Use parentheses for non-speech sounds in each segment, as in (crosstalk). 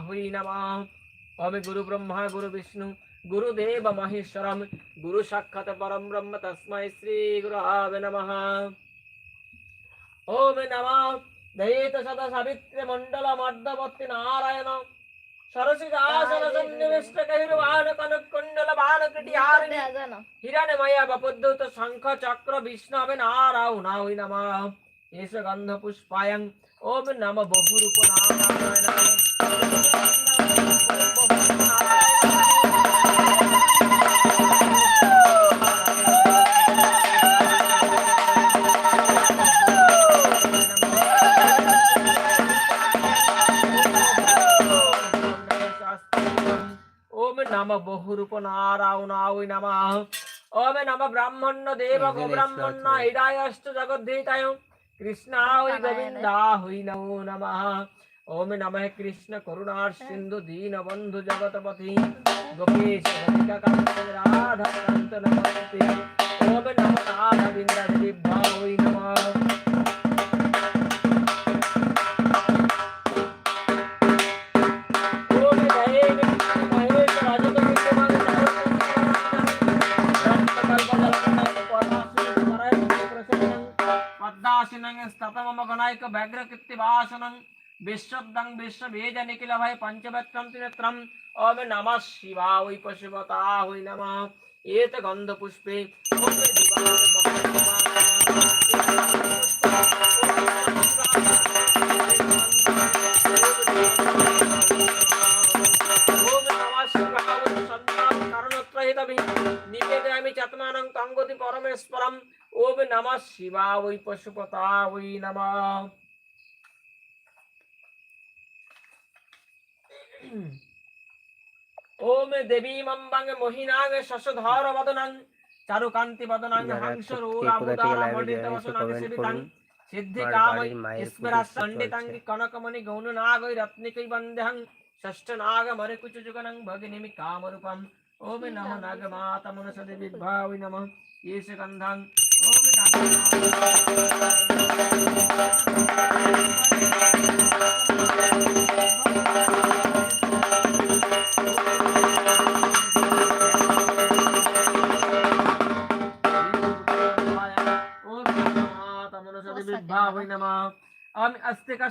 गुरुदेवा हुई नमः ओम गुरु ब्रह्मा गुरु विष्णु गुरुदेव महेश्वरम गुरु साक्षात परम ब्रह्म तस्मै श्री गुरुवे नमः ओम नमः दयेत सदा सावित्री मंडल मर्दवती नारायण सरसिदासन सन्निविष्ट कहिर्वाण कनक कुंडल बाण कृटिहारिणी हिरण्यमय बपुद्धुत शंख चक्र विष्णवे नारायणाय नमः एष నమ బహురూప నారాయణాయ నమ ఓం నమ బ్రాహ్మణ దేవ గో బ్రాహ్మణ ఇడాయస్తు జగద్ధీతాయ కృష్ణాయ గోవిందాయ నమో నమ ब्राह्मण्य हृदयश्च जगद्धीताय कृष्णाय गोविन्दाय नमो नमः ओम नमः कृष्ण करुणा सिंधु दीन बंधु जगतपति गोपेश गोपिका कांत राधा कांत नमस्ते ओम नमः राधा बिंदा दिव्याय আসনম বিশ্বব্দং বিশ্বভেদ নিখিল ভয় পঞ্চবত্রম ত্রিনেত্রম ওম নম শিবা ওই পশুপতা হই নম এত গন্ধ পুষ্পে নিবেদয়ামি চাত্মানং তঙ্গতি পরমেশ্বরম ওম নম শিবা ওই পশুপতা ওই নম ওম দেবীমম্বাং মোহিনাং শশধর বদনাং চারুকান্তি বদনাং হাংস রূরা মুদারা মণ্ডিত বসনাং সেবিতাং সিদ্ধি কামৈ স্মরা সণ্ডিতাং কনকমণি গৌণ নাগৈ রত্নিকৈ বন্দেহং ষষ্ঠ নাগ মরিকুচ যুগনং ভগিনিমি কামরূপম ওম নমঃ নাগমাতমনসদেবী ভাবৈ নমঃ ঈশগন্ধাং ওম নমঃ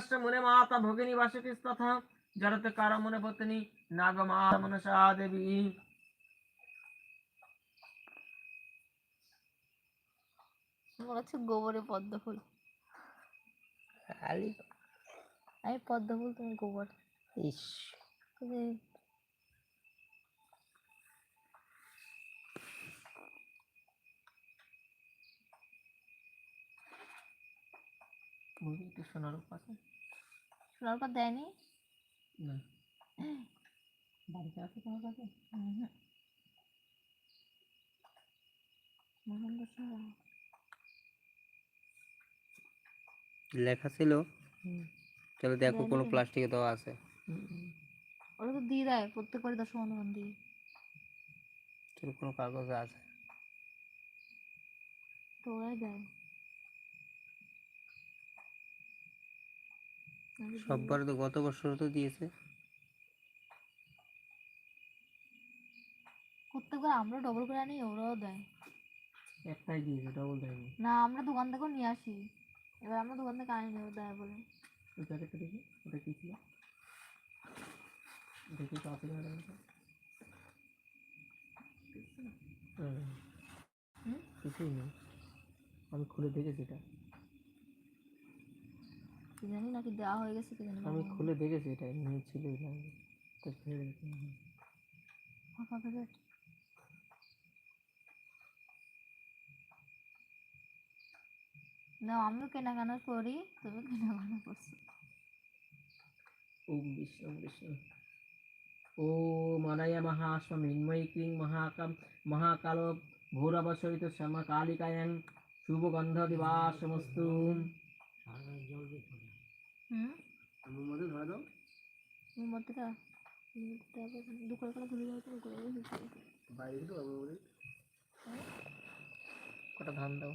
अस्ते कष्ट मुने माता भोगिनी वासुकिस्तथा जरत कार मुने पत्नी नागमाता मनसा देवी মনে হচ্ছে গোবরে পদ্ম ফুল আলি আমি পদ্ম ফুল তুমি গোবর ইস তুমি মুরগি একটু সোনার পাশে দেয়নি? না। (clears throat) বাড়িতে আছে তোমার কাছে। লেখা ছিল। চলো দেখো কোনো প্লাস্টিকে দেওয়া আছে। ওরা তো দিয়ে দেয় প্রত্যেকবারই দশ অনুদান দিয়ে। চলো কোনো কাগজ আছে? তো ওরাই দেয় আমি দিয়ে সববার তো গত বছর তো দিয়েছে। প্রত্যেকবার আমরা ডবল করে আনি ওরাও দেয়। একটাই দিয়েছে ডবল দেয়নি। না আমরা দোকান থেকেও নিয়ে আসি। এবার আমরা দোকান থেকে আনি নেব দেয় বলে। ওই প্যাকেটটা দেখি ওটা কি ছিল? দেখি তো আছে দেখো? কিছুই নেই। আমি খুলে দেখেছি এটা। কি জানি নাকি দেওয়া হয়ে গেছে কি জানি আমি খুলে দেখেছি এটা এমনি ছিল না। আমিও কেনাকানা করি তুমি কেনাকানা করছ। ওম বিষ্ণু বিষ্ণু। ও মানায় মহাশ্ব ক্রিং মহাকাম মহাকাল ভৌরবসরিত শ্যামা কালিকায়ং শুভগন্ধ দিবা সমস্ত হুম? আমার মধ্যে ধরে দাও। তুমি মধ্যেটা দু করে করে ঘুরে যাও করে বাইরে তো আমার মধ্যে কটা ধান দাও?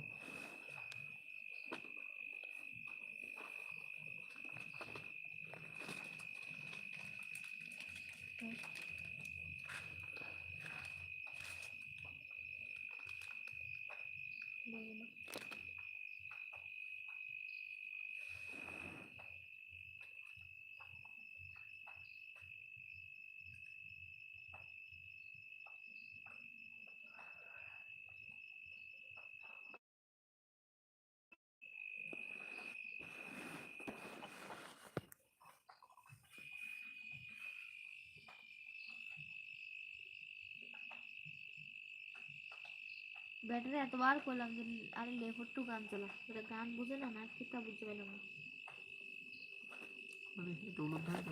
ব্যাটারি এতবার করলাম যে আরে লেফটু গান চালা ওটা গান বুঝে না না কিতা বুঝতে পারলাম না মানে একটু উলট ধান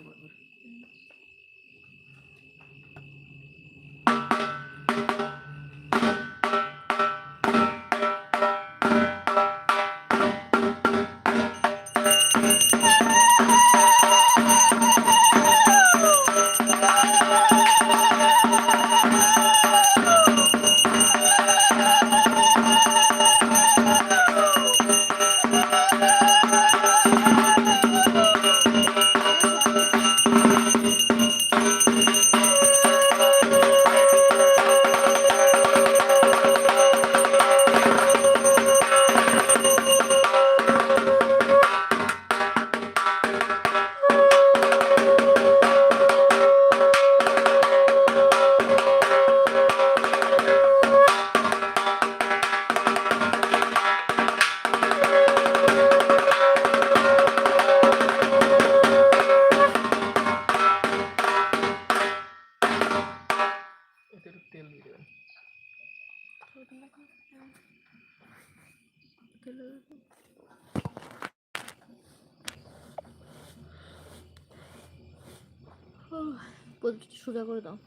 সোজা করে দাও।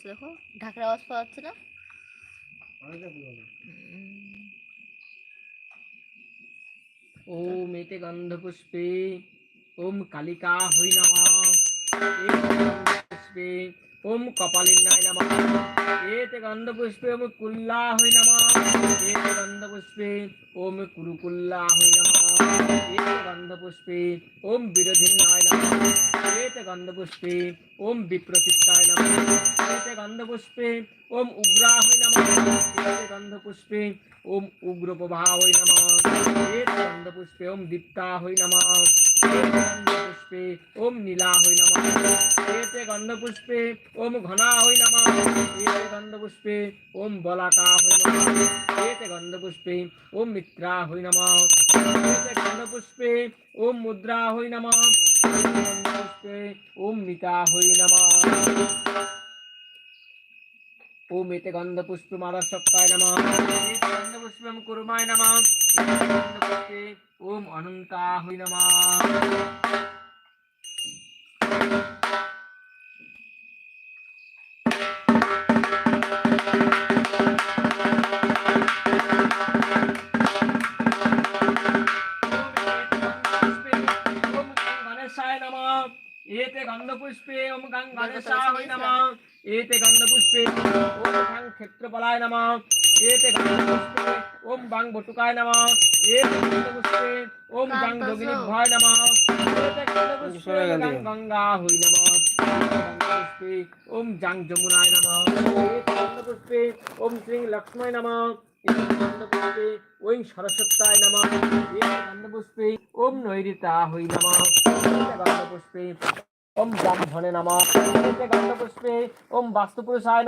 হচ্ছে দেখো ঢাকার আওয়াজ পাওয়া যাচ্ছে না। ওম এতে গন্ধপুষ্পে ওম কালিকা হই নমঃ এতে গন্ধপুষ্পে। ওম কপালিন্নায় নমঃ। এতে গন্ধপুষ্পে ওম কুল্লা হই নমঃ। এতে গন্ধপুষ্পে ওম কুরুকুল্লা হই নমঃ। এতে গন্ধপুষ্পে ওম বিরোধিন্নায় নমঃ। এতে গন্ধপুষ্পে ওম বিপ্রতিষ্ঠায় নমঃ। এতে গন্ধপুষ্পে ওম উগ্রা হই নমঃ। এতে গন্ধপুষ্পে ওম উগ্রপ্রভা হই নমঃ। এতে গন্ধপুষ্পে ওম দীপ্তা হই নমঃ। এতে গন্ধপুষ্পে ওম নীলা হই নমঃ। এতে গন্ধপুষ্পে, ওম ঘনা হই নমঃ। এতে গন্ধপুষ্পে, ওম বলাকা হই নমঃ। এতে গন্ধপুষ্পে, ওম মিত্রা হই নমঃ। এতে গন্ধপুষ্পে, ওম মুদ্রা হই নমঃ। গন্ধপুষ্পে, ওম মিতা হই নমঃ। ওম এতে নমঃ। এতে গন্ধপুষ্পম কুর্মায় নমঃ। পুষ্পে ওম অনন্তা হই নমঃ। গণেশায় নমঃ এতে গন্ধপুষ্পে ওম গং গণেশায় নমঃ এতে গন্ধপুষ্পে ওম গং ক্ষেত্রপালায় নমঃ এতে গন্ধপুষ্পে ওম বাং বটুকায় নমঃ এতে ওম গং যোগিনী ভয় নমঃ গঙ্গা হই নমঃ ওম জাং যমুনায় নমঃ গন্ধপুষ্পে ওম শ্রী লক্ষ্মী নমঃ গন্ধপুষ্পে ওম সরস্বত্যায় নমঃ এতে ওম নৈরিতা হই নমঃ এতে ওম ব্রাহ্মণে নমঃ এতে গন্ধপুষ্পে ওম বাস্তুপুরুষায়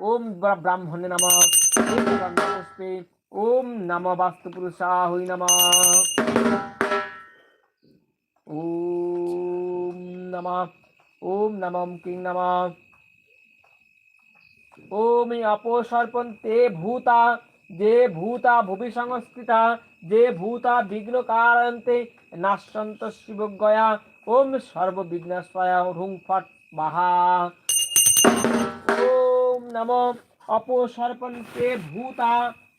ওম ব্রাহ্মণে নমঃ ওম নম বাস্তুপুরুষা, হই নমঃ। ওম নমঃ ওম নমঃ, কিং নমঃ। ওম অপসর্পন্তে ভূতা, যে ভূতা ভুবি সংস্থিতা যে ভূতা বিঘ্ন কারন্তে নাশন্ত শিবগয়া, ওম সর্ববিঘ্নস্বয়া হুং ফট বাহা। ওম নম অপসর্পন্তে ভূতা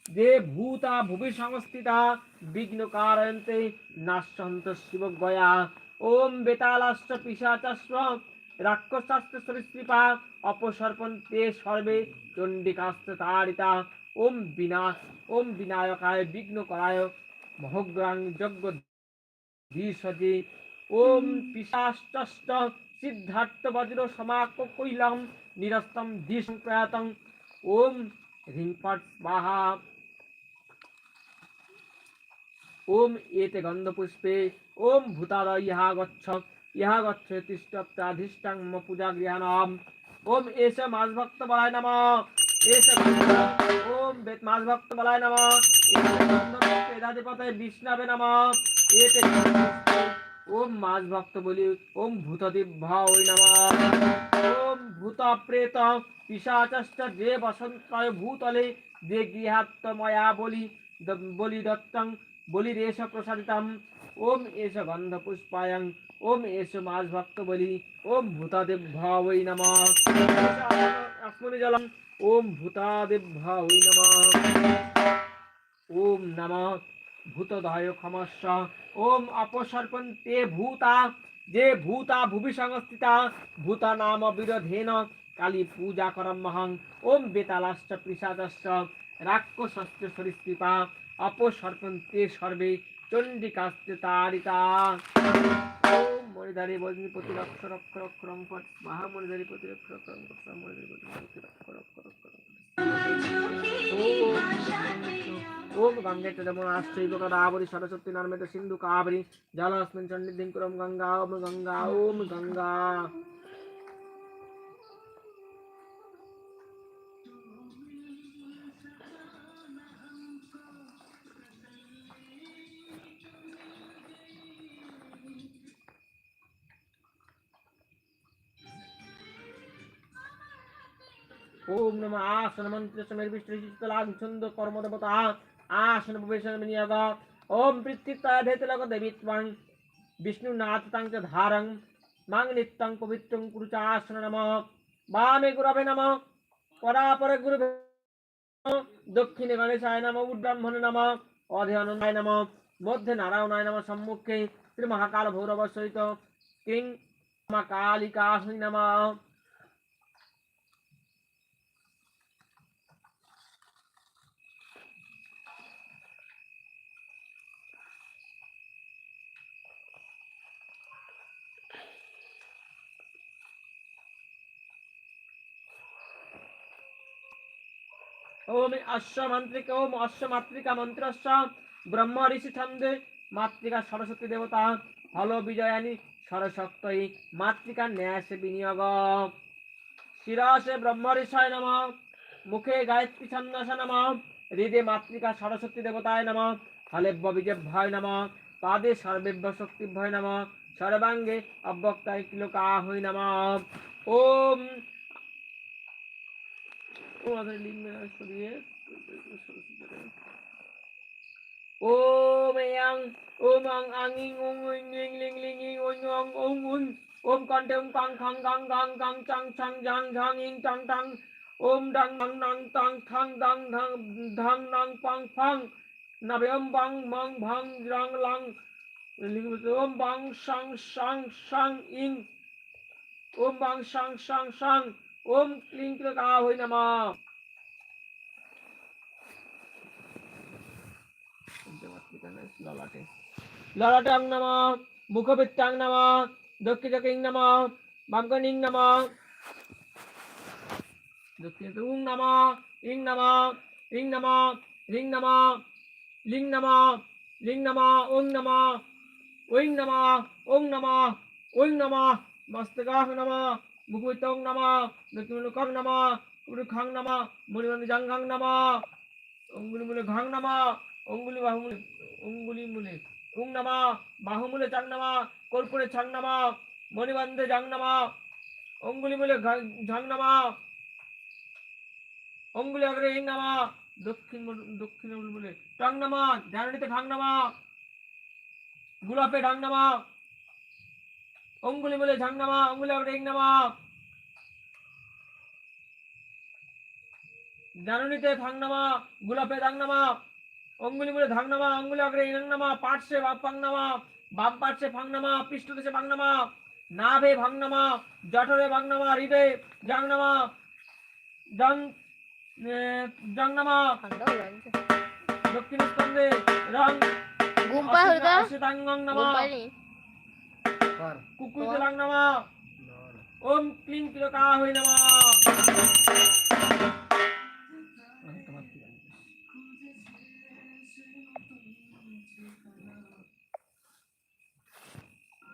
যে ভূতা ভুবি সংস্থিতা বিঘ্ন কারন্তে নাশন্ত শিবগয়া। ওম বেতালাশ্চ পিশাচাশ্চ রাক্ষসাস্ত্র সরিসৃপা অপসর্পন্তে সর্বে চণ্ডিকাস্ত্র তারিতা ওম বিনাশ, ওম বিনায়কায় বিঘ্ন করায় মহগ্রাং যজ্ঞ ধীসজে ওম পিশাশ্চষ্ট সিদ্ধার্থ বজ্র সমাক কৈলম নিরস্তম ধীস প্রয়াতং ওম হ্রিংপট স্বাহা। ওম এতে গন্ধপুষ্পে ওম ভূতাদয় ইহা গচ্ছ ইহা গচ্ছ তিষ্ঠপ্তাধিষ্ঠাং মম পূজা গৃহাণম ওম এস মাস ভক্ত বলায় নম এস ওম বেদ মাস ভক্ত বলায় নম বেদাধিপতয় বিষ্ণবে নম এতে ওম মাস ভক্ত বলি ওম ভূতদেব ভাই নম ওম ভূত প্রেত পিশাচষ্ট যে বসন্তয় ভূতলে যে গৃহাত্ময়া বলি বলি দত্তং বলিরেশ প্রসাদিতম ওম এষ গন্ধ পুষ্পায়ং ওম এষ মাস ভক্ত বলি ওম ভূতাদেব ভাবৈ নম। আসমনি জলম, ওম ভূতাদেব ভাবৈ নম। ওম নম ভূতদয় ক্ষমস্য ওম অপসর্পন্তে ভূতা, যে ভূতা ভুবি সংস্থিতা ভূতা নাম বিরোধেন, কালী পূজা করমহং ওম বেতালাশ্চ পিশাচশ্চ রাক্ষসস্য সরিস্কৃপা অপসর্পন্তে সর্বে চণ্ডিকাস্তে তারিতা ওম মণিধারী বজ্নি প্রতি রক্ষ রক্ষ রঙ্কট মহামণিধারী প্রতি রক্ষ রঙ্কট মণিধারী প্রতি রক্ষ রক্ষ ওম গঙ্গে যমুনা আশ্চৈব গোদাবরী সরস্বতী নর্মেদ সিন্ধু কাবরী জলস্মিন কুরম গঙ্গা ওম গঙ্গা ওম গঙ্গা ওম নম আসন মন্ত্র সমের বিষ্ণু শীতলাং ছন্দ কর্মদেবতা আসন প্রবেশন বিনিয়োগ। ওম দেবিত্বং বিষ্ণু নাথ তাং চ ধারং মাং নিত্যং পবিত্রং কুরুচ আসন নম। বামে গুরবে নম। পরাপরে নমঃ, দক্ষিণে গণেশায় নম। উদ্ব্রাহ্মণে নম। অধে অনন্দায় নম। মধ্যে নারায়ণায় নম সম্মুখে। শ্রী মহাকাল ভৈরব সহিত কিং মা কালিকা নম। অশ্ব মন্ত্রিক ওম অশ্ব মাতৃকা মন্ত্রস্য ব্রহ্ম ঋষি ছন্দে মাতৃকা সরস্বতী দেবতা হল বিজয়ানী সরস্বতী মাতৃকা ন্যাসে বিনিয়োগ শিরসে ব্রহ্ম ঋষয় নম মুখে গায়ত্রী ছন্দস নম হৃদে মাতৃকা সরস্বতী দেবতায় নম হলেব্য বিজেভ্যয় নম পাদে সর্বেভ্য শক্তিভ্যয় নম সর্বাঙ্গে অব্যক্তায় কিলোকা হই নম ওম ও মাথায় লিঙ্গ সরিয়ে ওম ইয়াং ওম আং আং ইং ওং উইং লিং লিং লিং ইং ওং ওং ওং উং ওম কণ্ঠে ওম কাং খাং গাং গাং গাং চাং চাং জাং ঝাং ইং চাং টাং ওম ডাং নাং নাং তাং থাং দাং ধাং ধাং নাং পাং ফাং নাবে ওম বাং মাং ভাং রাং লাং ওম বাং সাং সাং সাং ইং ওম বাং সাং সাং সাং ওম ক্লিং ক্লিকা হই নামা। ললাটে ললাটে নামা, মুখপিত্তাং নামা, দক্ষিণকিং নামা বাঙ্কনিং নামা। দক্ষিণ উং নামা, ইং নামা ইং নামা, রিং নামা, লিং নামা লিং নামা, ওং নামা ওং নামা ওং নামা ওং নামা, মস্তকাহ নামা। মুখপিত্তং নামা দক্ষিণ নামা খাং নামা মণিমণি জাঙ্গাং নামা অঙ্গুলি মূলে ঘাং নামা অঙ্গুলি বাহুমূলে অঙ্গুলি মূলে উং নামা বাহুমূলে চাং নামা কর্পূরে ছাং নামা মণিবান্ধে জাং নামা অঙ্গুলি মূলে ঝাং নামা অঙ্গুলি আগ্রে ইং নামা দক্ষিণ দক্ষিণ মূলে টাং নামা জানুনিতে ঠাং নামা গুলাপে ঢাং নামা অঙ্গুলি মূলে ঝাং নামা অঙ্গুলি ইং নামা। জানুনিতে থাংনামা গুলাপে দাংনামা অঙ্গুলি মুলে ধাংনামা অঙ্গুলি আগ্রে ইনাংনামা পার্শ্বে বাপ পাংনামা বাম পার্শ্বে ফাংনামা পৃষ্ঠদেশে বাংনামা নাভে ভাংনামা জঠরে বাংনামা হৃদে জাংনামা জং জাংনামা দক্ষিণ স্কন্ধে রং। ঘুম পায় হরিদা অশ্বেতাঙ্গং নামা। পায়নি কর। কুকুরতে লাংনামা নর ওম ক্লিং ক্লিকা হই নামা।